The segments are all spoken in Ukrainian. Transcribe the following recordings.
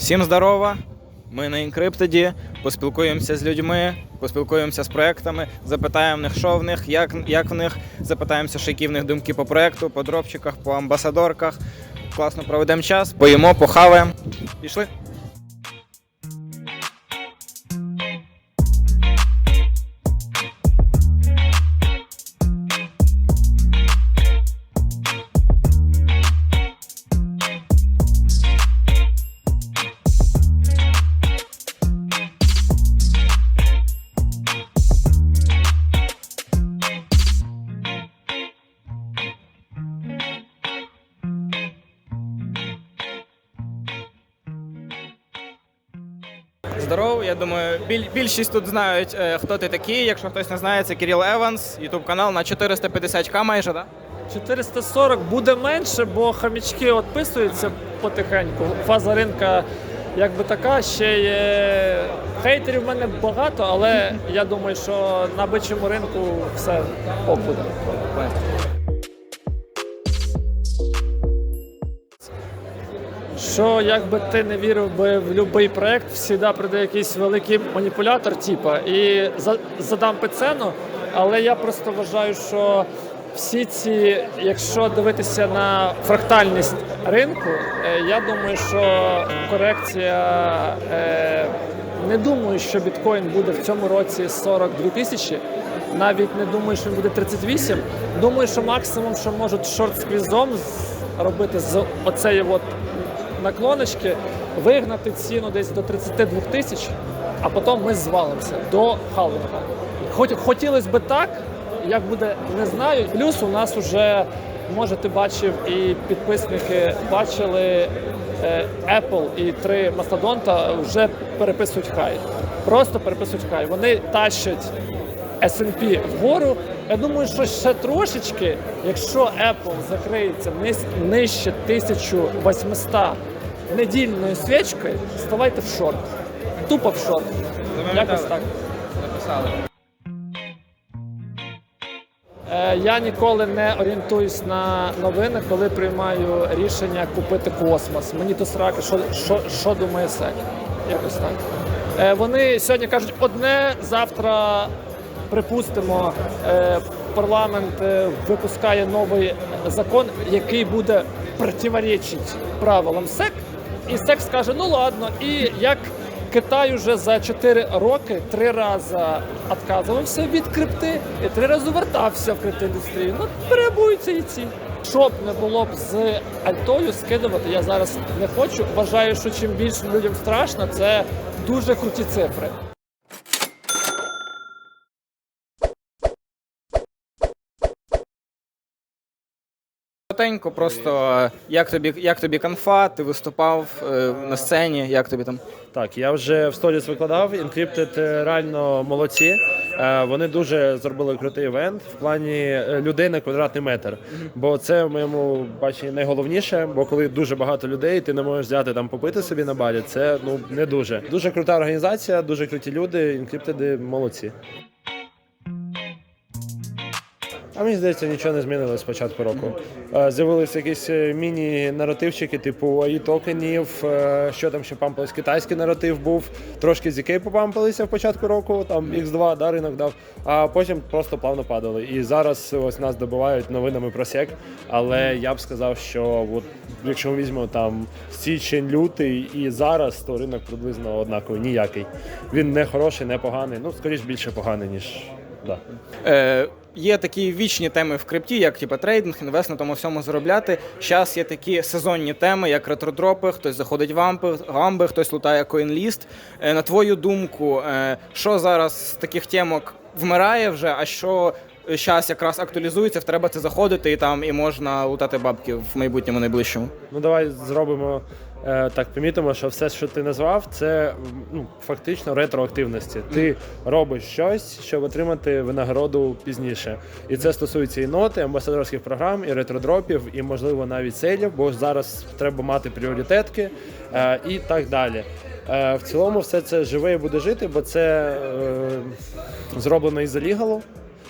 Всім здорова! Ми на Інкриптеді, поспілкуємося з людьми, поспілкуємося з проектами, запитаємо в них, що в них, як, як в них, запитаємося, що які в них думки по проекту, по дропчиках, по амбасадорках. Класно проведемо час, поїмо, похаваємо. Пішли. Здоров, я думаю, більшість тут знають, е, хто ти такий. Якщо хтось не знає, це Кирил Еванс, ютуб канал на 450к майже, так? 440 буде менше, бо хамічки відписуються потихеньку. Фаза ринка якби така, ще є хейтерів в мене багато, але я думаю, що на бичому ринку все ок буде. Що якби ти не вірив би в будь-який проект, завжди прийде якийсь великий маніпулятор, типа, і за, задам би ціну, але я просто вважаю, що всі ці, якщо дивитися на фрактальність ринку, е, я думаю, що корекція е, не думаю, що біткоін буде в цьому році 42 тисячі. Навіть не думаю, що він буде 38. Думаю, що максимум, що можуть шорт-сквізом робити з оцеї от наклоночки, вигнати ціну десь до 32 тисяч, а потім ми звалимося до халвінга. Хоч хотілося б так, як буде, не знаю. Плюс у нас вже, може, ти бачив, і підписники бачили е, Apple і три мастодонта вже переписують хай. Просто переписують хай. Вони тащать S&P вгору. Я думаю, що ще трошечки, якщо Apple закриється ниж- нижче 1800 недільною свічкою, ставайте в шорт. Тупо в шорт. Якось так. Записали. Е, Я ніколи не орієнтуюсь на новини, коли приймаю рішення купити космос. Мені то сраки, що, що, що думає СЕК. Якось так. Е, Вони сьогодні кажуть одне, завтра припустимо, е, парламент випускає новий закон, який буде противоречити правилам СЕК. І секс каже, ну ладно, і як Китай уже за 4 роки три рази відказувався від крипти і три рази вертався в криптоіндустрію. Ну, перебуються і ці. Щоб не було б з альтою скидувати, я зараз не хочу. Вважаю, що чим більше людям страшно, це дуже круті цифри. Коротенько, просто як тобі, як тобі конфа, ти виступав е, на сцені, як тобі там? Так, я вже в сторіс викладав. Encrypted е, реально молодці. Е, Вони дуже зробили крутий івент в плані е, людей на квадратний метр. Бо це в моєму баченні найголовніше. Бо коли дуже багато людей, ти не можеш взяти там попити собі на барі. Це ну не дуже. Дуже крута організація, дуже круті люди. Encrypted молодці. А мені здається, нічого не змінилось з початку року. Е, З'явилися якісь е, міні-наративчики, типу АІ токенів, що там ще пампалось, китайський наратив був. Трошки ZK попампалися в початку року, там X2 да, ринок дав, а потім просто плавно падали. І зараз ось нас добивають новинами про сек. Але я б сказав, що от, якщо ми візьмемо там січень, лютий і зараз, то ринок приблизно однаковий, ніякий. Він не хороший, не поганий. Ну, скоріш більше поганий, ніж. Да. Е, є такі вічні теми в крипті, як типу, трейдинг, інвест на тому всьому заробляти. Зараз є такі сезонні теми, як ретродропи, хтось заходить в ампи, гамби, хтось лутає коінліст. Е, на твою думку, е, що зараз з таких темок вмирає вже, а що зараз якраз актуалізується, треба це заходити і там і можна лутати бабки в майбутньому найближчому. Ну давай зробимо так, помітимо, що все, що ти назвав, це ну, фактично ретроактивності. Ти робиш щось, щоб отримати винагороду пізніше. І це стосується і ноти, амбасадорських програм, і ретродропів, і можливо навіть селів, бо зараз треба мати пріоритетки е, і так далі. Е, в цілому, все це живе і буде жити, бо це е, зроблено із залігалу.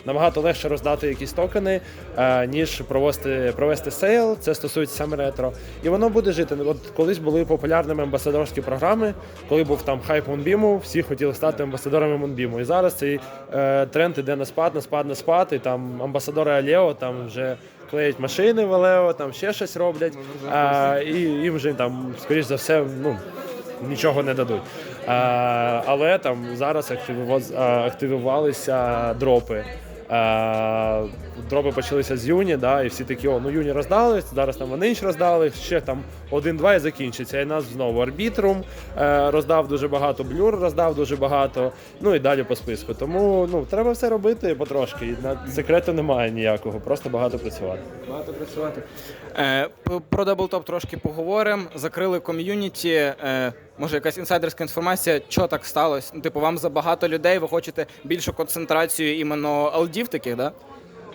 Набагато легше роздати якісь токени, е, ніж провести, провести сейл. Це стосується саме ретро. І воно буде жити. От колись були популярними амбасадорські програми, коли був там хайп Мунбіму, всі хотіли стати амбасадорами Мунбіму. І зараз цей е, тренд іде на спад, на спад, на спад, і там амбасадори Алео там вже клеять машини в Алео, там ще щось роблять. А, і їм вже там, скоріш за все, ну. Нічого не дадуть. А, але там зараз активувалися дропи. А, дропи почалися з Юні, да, і всі такі, о, ну Юні роздали, зараз там вони інш роздали, ще там один-два і закінчиться. І нас знову арбітрум е, роздав дуже багато, блюр роздав дуже багато, ну і далі по списку. Тому ну, треба все робити потрошки. На секрету немає ніякого, просто багато працювати. Багато працювати. Е, про Даблтоп трошки поговоримо. Закрили ком'юніті. Е, може, якась інсайдерська інформація, що так сталося? Ну, типу, вам забагато людей, ви хочете більшу концентрацію іменно алдів таких, да?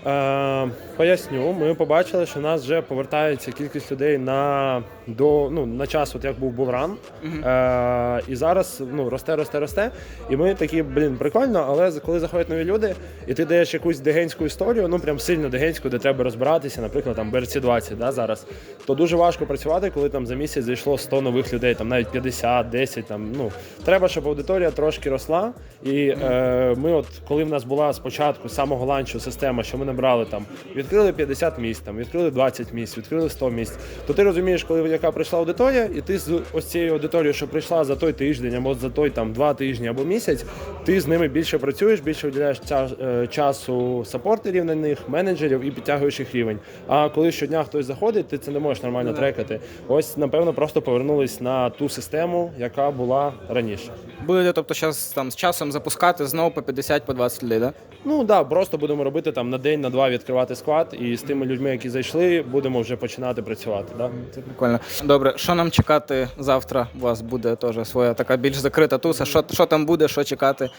Е, поясню, ми побачили, що у нас вже повертається кількість людей на, до, ну, на час, от як був булран. Е, і зараз ну, росте, росте, росте. І ми такі, блін, прикольно, але коли заходять нові люди, і ти даєш якусь дегенську історію, ну прям сильно дегенську, де треба розбиратися, наприклад, там BRC 20 да, зараз, то дуже важко працювати, коли там за місяць зайшло 100 нових людей, там навіть 50, 10. Там, ну, треба, щоб аудиторія трошки росла. І е, ми, от коли в нас була спочатку з самого ланчу система, що ми набрали там, відкрили 50 місць, там, відкрили 20 місць, відкрили 100 місць, то ти розумієш, коли яка прийшла аудиторія, і ти з ось цією аудиторією, що прийшла за той тиждень або за той там два тижні або місяць, ти з ними більше працюєш, більше виділяєш е, часу сапортерів на них, менеджерів і підтягуєш їх рівень. А коли щодня хтось заходить, ти це не можеш нормально трекати. Ось, напевно, просто повернулись на ту систему, яка була раніше. Будете, тобто, зараз там з часом запускати знову по 50 по 20 людей, да? Ну так, да, просто будемо робити там на день, на два відкривати склад, і з тими людьми, які зайшли, будемо вже починати працювати. Да? Це прикольно. Добре, що нам чекати завтра? У вас буде теж своя така більш закрита туса. Що, що там буде, що чекати?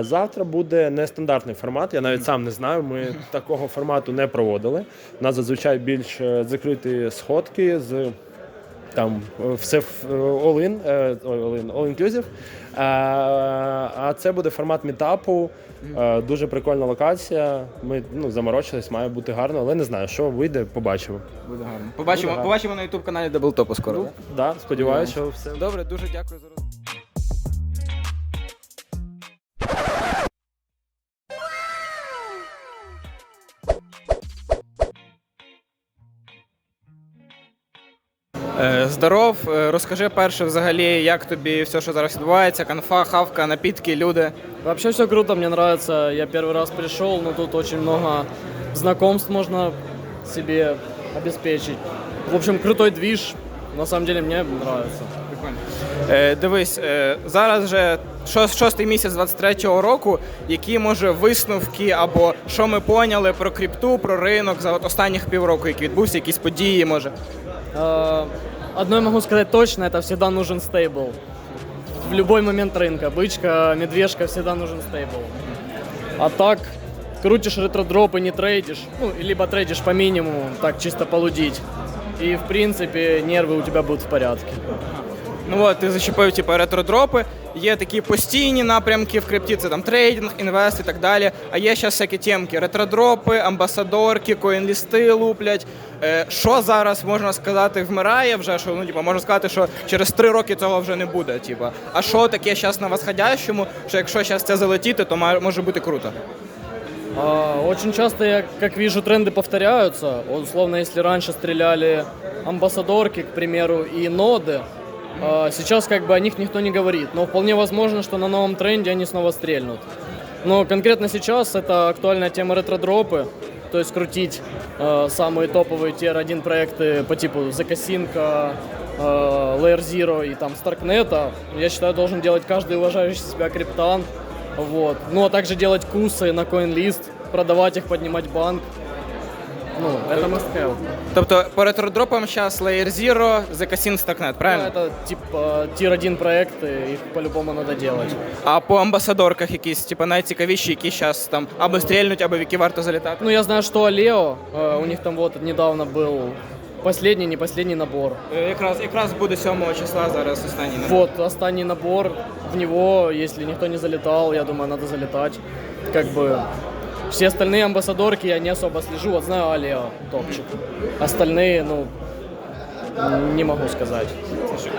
Завтра буде нестандартний формат. Я навіть сам не знаю. Ми такого формату не проводили. У нас зазвичай більш е, закриті сходки з там е, все е, all-in, е, all-in, all-inclusive. А це буде формат мітапу. Дуже прикольна локація. Ми ну, заморочились, має бути гарно, але не знаю, що вийде, побачимо. Буде гарно. Побачимо, побачимо на ютуб каналі Даблтопу скоро. Так, Да, сподіваюся, що все Добре, дуже дякую за розмову. Здоров, Е, розкажи перше взагалі, як тобі все, що зараз відбувається, конфа, хавка, напітки, люди. Вообще все круто, мне нравится. Я первый раз пришел, но тут очень много знакомств можно себе обеспечить. В общем, крутой движ. На самом деле мне нравится. Прикольно. Е, дивись, е, зараз вже шос- шостий місяць 23-го року. Які може висновки або що ми поняли про крипту, про ринок за от останніх півроку, які відбувся, якісь події, може. Э, Одно я могу сказать точно, это всегда нужен стейбл. В любой момент рынка. Бычка, медвежка, всегда нужен стейбл. А так, крутишь ретродропы, не трейдишь. Ну, либо трейдишь по минимуму, так чисто полудить. И, в принципе, нервы у тебя будут в порядке. Ну от ти зачепив типу, ретродропи. Є такі постійні напрямки в крипті, це там трейдинг, інвест і так далі. А є ще всякі темки: ретродропи, амбасадорки, коінлісти луплять. Е, що зараз можна сказати, вмирає вже? Що ну типу, можна сказати, що через три роки цього вже не буде. Типу. А що таке зараз на восходящому? Що якщо зараз це залетіти, то може бути круто. Очень часто я, как вижу, тренды повторяются. Условно, если раньше стреляли амбассадорки, к примеру, и ноды, сейчас как бы о них никто не говорит. Но вполне возможно, что на новом тренде они снова стрельнут. Но конкретно сейчас это актуальная тема ретродропы, то есть крутить э, самые топовые тир-1 проекты по типу Закасинка, э, Layer Zero и там Старкнета. Я считаю, должен делать каждый уважающий себя криптан. Вот. Ну, а также делать кусы на CoinList, продавать их, поднимать банк. Ну, это must have. Тобто по ретродропам зараз Layer Zero, Zcasin, Starknet, Ну, правильно? это типа тир-1 проекты, их по-любому надо делать. А по амбасадорках якісь, типу, найцікавіші, які зараз там або стрільнуть, або в які варто залітати. Ну, я знаю, что Алео, э, у них там вот недавно был последний, не последний набор. Е, Якраз якраз буде 7 числа зараз останній. набір. Вот, останний набор, в него, если никто не залетал, я думаю, надо залетать. Как бы Все остальные амбассадорки я не особо слежу. Вот знаю Алио, топчик. Остальные, ну, не могу сказать.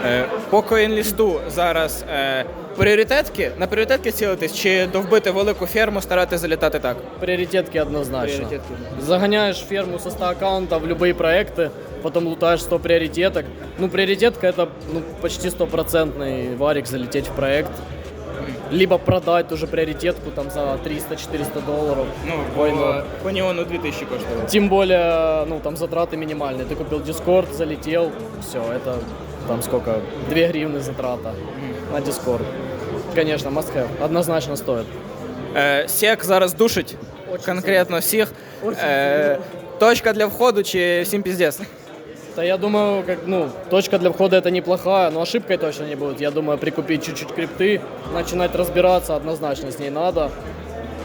Е, По коінлісту зараз е, пріоритетки на пріоритетки цілитись чи довбити велику ферму, старатися залітати так? Приоритетки однозначно. Приоритетки. Загоняешь ферму со 100 аккаунтов в любые проекты, потом лутаешь 100 приоритеток. Ну, приоритетка это ну, почти стопроцентный варик залететь в проект. Либо продать ту же приоритетку там за 300-400 долларов. Ну, Why по, not? по Неону 2000 коштує. Тем более, ну, там затраты минимальные. Ты купил Discord, залетел, все, это там сколько? 2 гривны затрата на Discord. Конечно, must have. Однозначно стоит. Е, Сек зараз душить конкретно всіх. Е, точка для входу чи всім піздець? Да я думаю, как, ну, точка для входа это неплохая, но ошибкой точно не будет. Я думаю, прикупить чуть-чуть крипты, начинать разбираться, однозначно с ней надо.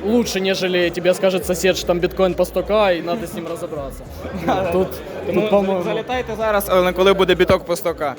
Лучше, нежели тебе скажет сосед, что там биткоин по 100к, и надо с ним разобраться. Ну, Тут, Тому тут по-моему... залітайте зараз, але коли буде біток по 100к.